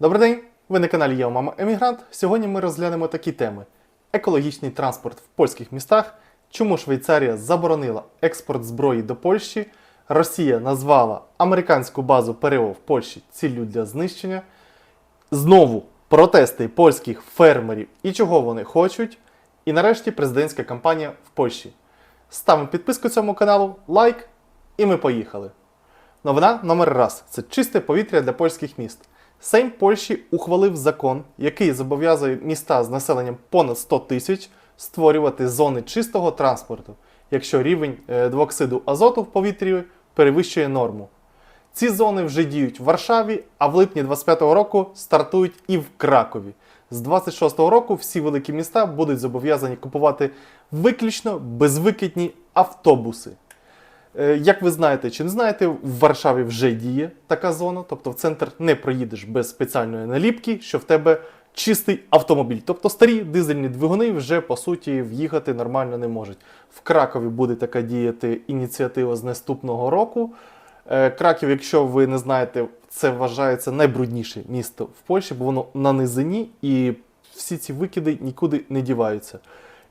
Добрий день! Ви на каналі Я Мама Емігрант. Сьогодні ми розглянемо такі теми: екологічний транспорт в польських містах, чому Швейцарія заборонила експорт зброї до Польщі, Росія назвала американську базу ПРО в Польщі ціллю для знищення, знову протести польських фермерів і чого вони хочуть, і нарешті президентська кампанія в Польщі. Ставимо підписку цьому каналу, лайк, і ми поїхали. Новина номер раз це чисте повітря для польських міст. Сейм Польщі ухвалив закон, який зобов'язує міста з населенням понад 100 тисяч створювати зони чистого транспорту, якщо рівень е, двооксиду азоту в повітрі перевищує норму. Ці зони вже діють в Варшаві, а в липні 25-го року стартують і в Кракові. З 26-го року всі великі міста будуть зобов'язані купувати виключно безвикидні автобуси. Е, Як ви знаєте чи не знаєте, в Варшаві вже діє така зона, тобто в центр не проїдеш без спеціальної наліпки, що в тебе чистий автомобіль. Тобто старі дизельні двигуни вже по суті в'їхати нормально не можуть. В Кракові буде така діяти ініціатива з наступного року. Е, Краків, якщо ви не знаєте, це вважається найбрудніше місто в Польщі, бо воно на низині і всі ці викиди нікуди не діваються.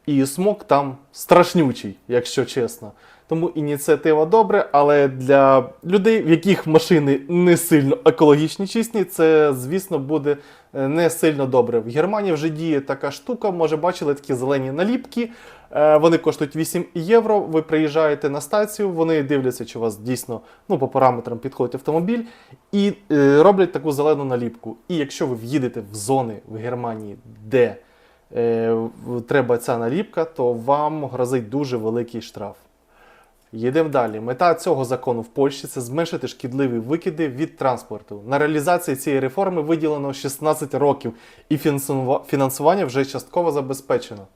І смог там страшнючий, якщо чесно. Тому ініціатива добре, але для людей, в яких машини не сильно екологічні чисті, це, звісно, буде е, не сильно добре. В Германії вже діє така штука, може бачили такі зелені наліпки. Е, Вони коштують 8 євро. Ви приїжджаєте на стацію, вони дивляться, чи у вас дійсно ну, по параметрам підходить автомобіль, і е, роблять таку зелену наліпку. І якщо ви в'їдете в зони в Германії, де треба ця наліпка, то вам грозить дуже великий штраф. Їдемо далі. Мета цього закону в Польщі це зменшити шкідливі викиди від транспорту. На реалізації цієї реформи виділено 16 років, і фінансування вже частково забезпечено.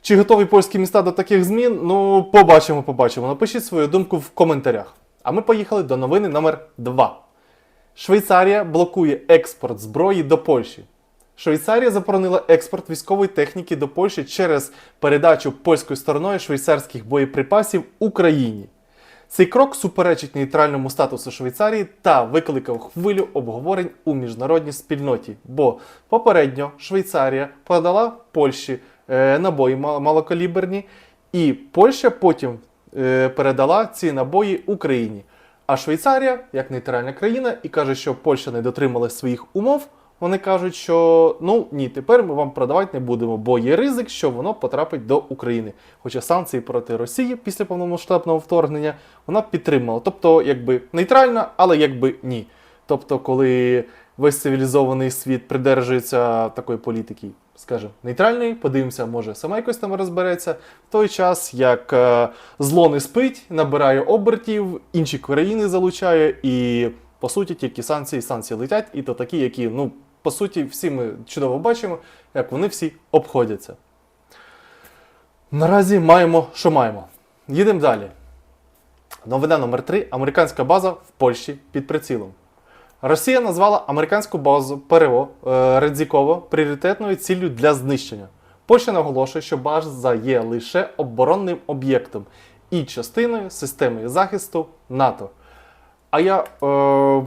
Чи готові польські міста до таких змін? Ну, побачимо, побачимо. Напишіть свою думку в коментарях. А ми поїхали до новини номер 2. Швейцарія блокує експорт зброї до Польщі. Швейцарія заборонила експорт військової техніки до Польщі через передачу польською стороною швейцарських боєприпасів Україні. Цей крок суперечить нейтральному статусу Швейцарії та викликав хвилю обговорень у міжнародній спільноті, бо попередньо Швейцарія продала Польщі е, набої малокаліберні, і Польща потім е, передала ці набої Україні. А Швейцарія, як нейтральна країна, і каже, що Польща не дотрималась своїх умов. Вони кажуть, що ну ні, тепер ми вам продавати не будемо, бо є ризик, що воно потрапить до України. Хоча санкції проти Росії після повномасштабного вторгнення вона підтримала. Тобто, якби нейтральна, але якби ні. Тобто, коли весь цивілізований світ придержується такої політики, скажімо, нейтральної, подивимося, може сама якось там розбереться. В той час, як е, зло не спить, набирає обертів, інші країни залучає, і по суті тільки санкції, санкції летять, і то такі, які, ну, по суті, всі ми чудово бачимо, як вони всі обходяться. Наразі маємо, що маємо. Їдемо далі. Новина номер 3 Американська база в Польщі під прицілом. Росія назвала американську базу ПРО е, Редзіково пріоритетною ціллю для знищення. Польща наголошує, що база є лише оборонним об'єктом і частиною системи захисту НАТО. А я е,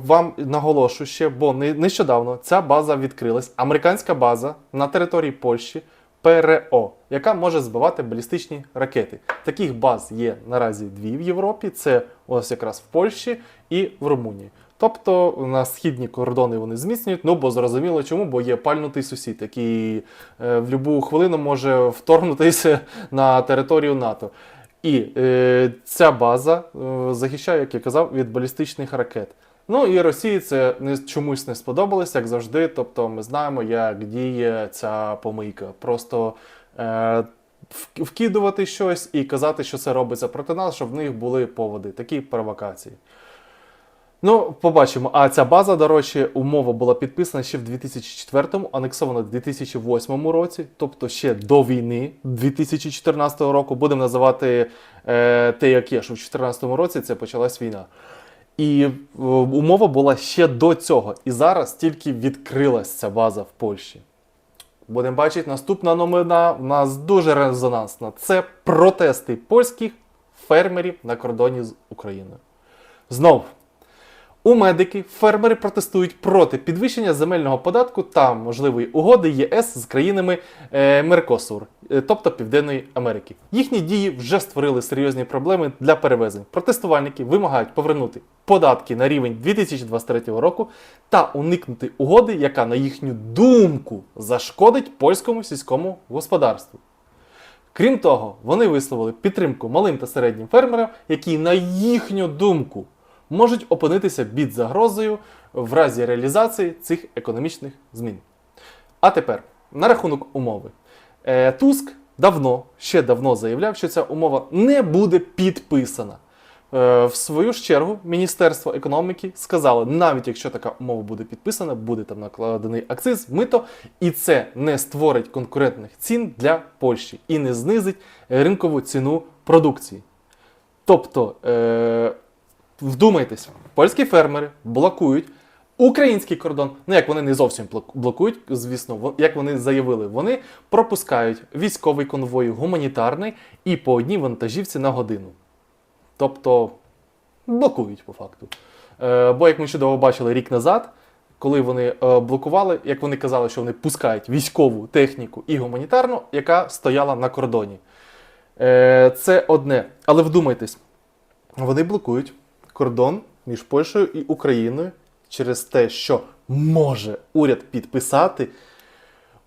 вам наголошую ще, бо не- нещодавно ця база відкрилась, американська база на території Польщі ПРО, яка може збивати балістичні ракети. Таких баз є наразі дві в Європі: це ось якраз в Польщі і в Румунії. Тобто на східні кордони вони зміцнюють, ну бо зрозуміло чому, бо є пальнутий сусід, який е, в будь-яку хвилину може вторгнутися на територію НАТО. І е, ця база е, захищає, як я казав, від балістичних ракет. Ну і Росії це не, чомусь не сподобалось, як завжди. Тобто ми знаємо, як діє ця помийка. Просто е, вкидувати щось і казати, що це робиться проти нас, щоб в них були поводи, такі провокації. Ну, побачимо. А ця база, до речі, умова була підписана ще в 2004-му, анексована в 2008 році, тобто ще до війни 2014 року. Будемо називати е, те, як є, що в 2014 році це почалась війна. І е, умова була ще до цього. І зараз тільки відкрилась ця база в Польщі. Будемо бачити, наступна новина в нас дуже резонансна. Це протести польських фермерів на кордоні з Україною. Знов. У медики фермери протестують проти підвищення земельного податку та можливої угоди ЄС з країнами е, Меркосур, е, тобто Південної Америки. Їхні дії вже створили серйозні проблеми для перевезень. Протестувальники вимагають повернути податки на рівень 2023 року та уникнути угоди, яка, на їхню думку, зашкодить польському сільському господарству. Крім того, вони висловили підтримку малим та середнім фермерам, які, на їхню думку, можуть опинитися під загрозою в разі реалізації цих економічних змін. А тепер на рахунок умови. Е, Туск давно, ще давно заявляв, що ця умова не буде підписана. Е, В свою ж чергу Міністерство економіки сказало, навіть якщо така умова буде підписана, буде там накладений акциз, мито, і це не створить конкурентних цін для Польщі і не знизить ринкову ціну продукції. Тобто, вдумайтесь, польські фермери блокують український кордон. Ну, як вони не зовсім блокують, звісно, як вони заявили, вони пропускають військовий конвой гуманітарний і по одній вантажівці на годину. Тобто блокують по факту. Е, бо, як ми чудово бачили рік назад, коли вони е, блокували, як вони казали, що вони пускають військову техніку і гуманітарну, яка стояла на кордоні. Е, це одне. Але вдумайтесь, вони блокують кордон між Польщею і Україною через те, що може уряд підписати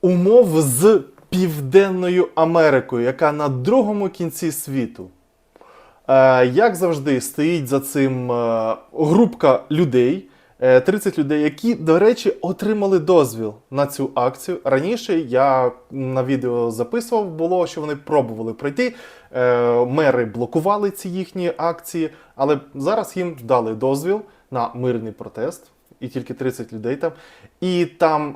умов з Південною Америкою, яка на другому кінці світу. Е, як завжди, стоїть за цим е, групка людей, е, 30 людей, які, до речі, отримали дозвіл на цю акцію. Раніше я на відео записував, було, що вони пробували пройти. Е, мери блокували ці їхні акції, але зараз їм дали дозвіл на мирний протест. І тільки 30 людей там. І там е,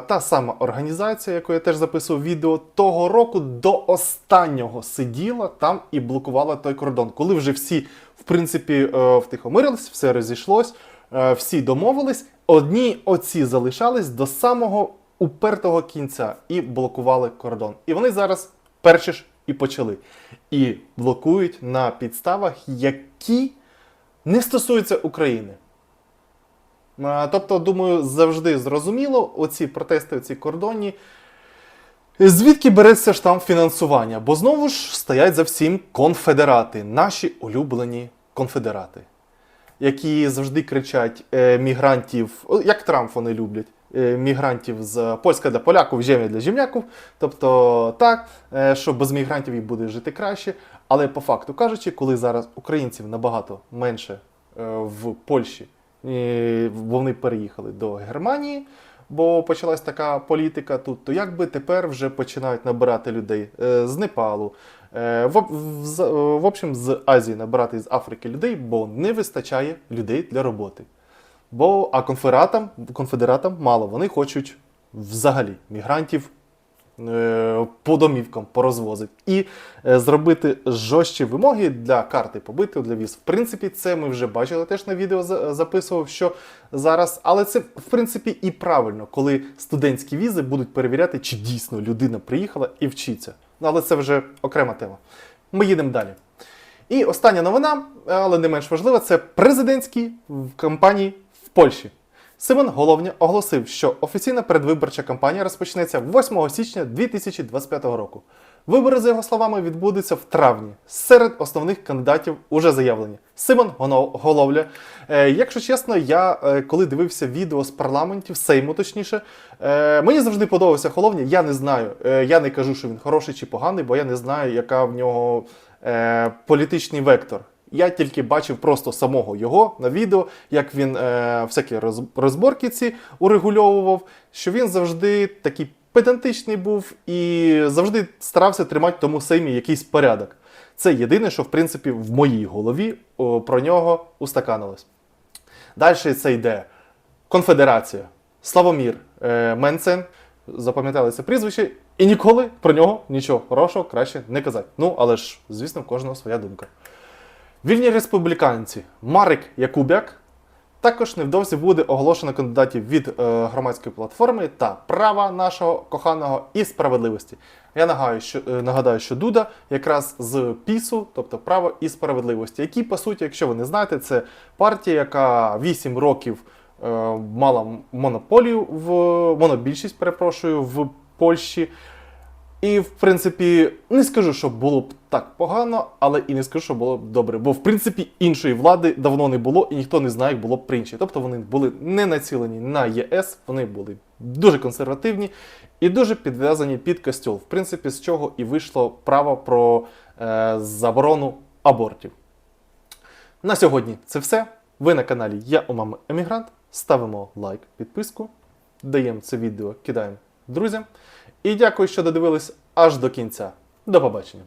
та сама організація, яку я теж записував відео, того року до останнього сиділа там і блокувала той кордон. Коли вже всі, в принципі, е, втихомирились, все розійшлось, е, всі домовились, одні оці залишались до самого упертого кінця і блокували кордон. І вони зараз перші ж і почали. І блокують на підставах, які не стосуються України. Тобто, думаю, завжди зрозуміло, оці протести, оці кордонні. Звідки береться ж там фінансування? Бо знову ж стоять за всім конфедерати, наші улюблені конфедерати, які завжди кричать е, мігрантів, як Трамп вони люблять, мігрантів з Польська для поляків, земля для земляків. Тобто так, е, що без мігрантів їх буде жити краще. Але по факту кажучи, коли зараз українців набагато менше е, в Польщі, вони переїхали до Германії, бо почалась така політика тут, то якби тепер вже починають набирати людей е, з Непалу, е, в, в, в общем, з Азії набирати з Африки людей, бо не вистачає людей для роботи. Бо а конфедератам, конфедератам мало, вони хочуть взагалі мігрантів е, по домівкам порозвозити і е, зробити жорсткі вимоги для карти побиту для віз. В принципі, це ми вже бачили теж на відео записував, що зараз, але це в принципі і правильно, коли студентські візи будуть перевіряти, чи дійсно людина приїхала і вчиться. Ну, але це вже окрема тема. Ми їдемо далі. І остання новина, але не менш важлива, це президентські кампанії Польщі. Симон Головня оголосив, що офіційна передвиборча кампанія розпочнеться 8 січня 2025 року. Вибори, за його словами, відбудуться в травні. Серед основних кандидатів уже заявлені. Симон Головля. Е, якщо чесно, я е, коли дивився відео з парламентів, Сейму точніше, е, мені завжди подобався Головня. Я не знаю. Е, я не кажу, що він хороший чи поганий, бо я не знаю, яка в нього е, політичний вектор. Я тільки бачив просто самого його на відео, як він е, всякі розборки ці урегульовував, що він завжди такий педантичний був і завжди старався тримати тому сеймі якийсь порядок. Це єдине, що в принципі в моїй голові о, про нього устаканилось. Далі це йде Конфедерація, Славомір е, Менцен. Запам'ятали це прізвище, і ніколи про нього нічого хорошого краще не казати. Ну, але ж, звісно, в кожного своя думка. Вільні республіканці Марик Якубяк Також невдовзі буде оголошено кандидатів від е, громадської платформи та права нашого коханого і справедливості. Я нагадаю, що, е, нагадаю, що Дуда якраз з ПІСу, тобто право і справедливості, які, по суті, якщо ви не знаєте, це партія, яка 8 років е, мала монополію в монобільшість, перепрошую, в Польщі. І, в принципі, не скажу, що було б так погано, але і не скажу, що було б добре. Бо, в принципі, іншої влади давно не було, і ніхто не знає, як було б при іншій. Тобто вони були не націлені на ЄС, вони були дуже консервативні і дуже підв'язані під костюл. В принципі, з чого і вийшло право про е, заборону абортів. На сьогодні це все. Ви на каналі Я у мами Емігрант. Ставимо лайк, підписку, даємо це відео, кидаємо друзям. І дякую, що додивились аж до кінця. До побачення!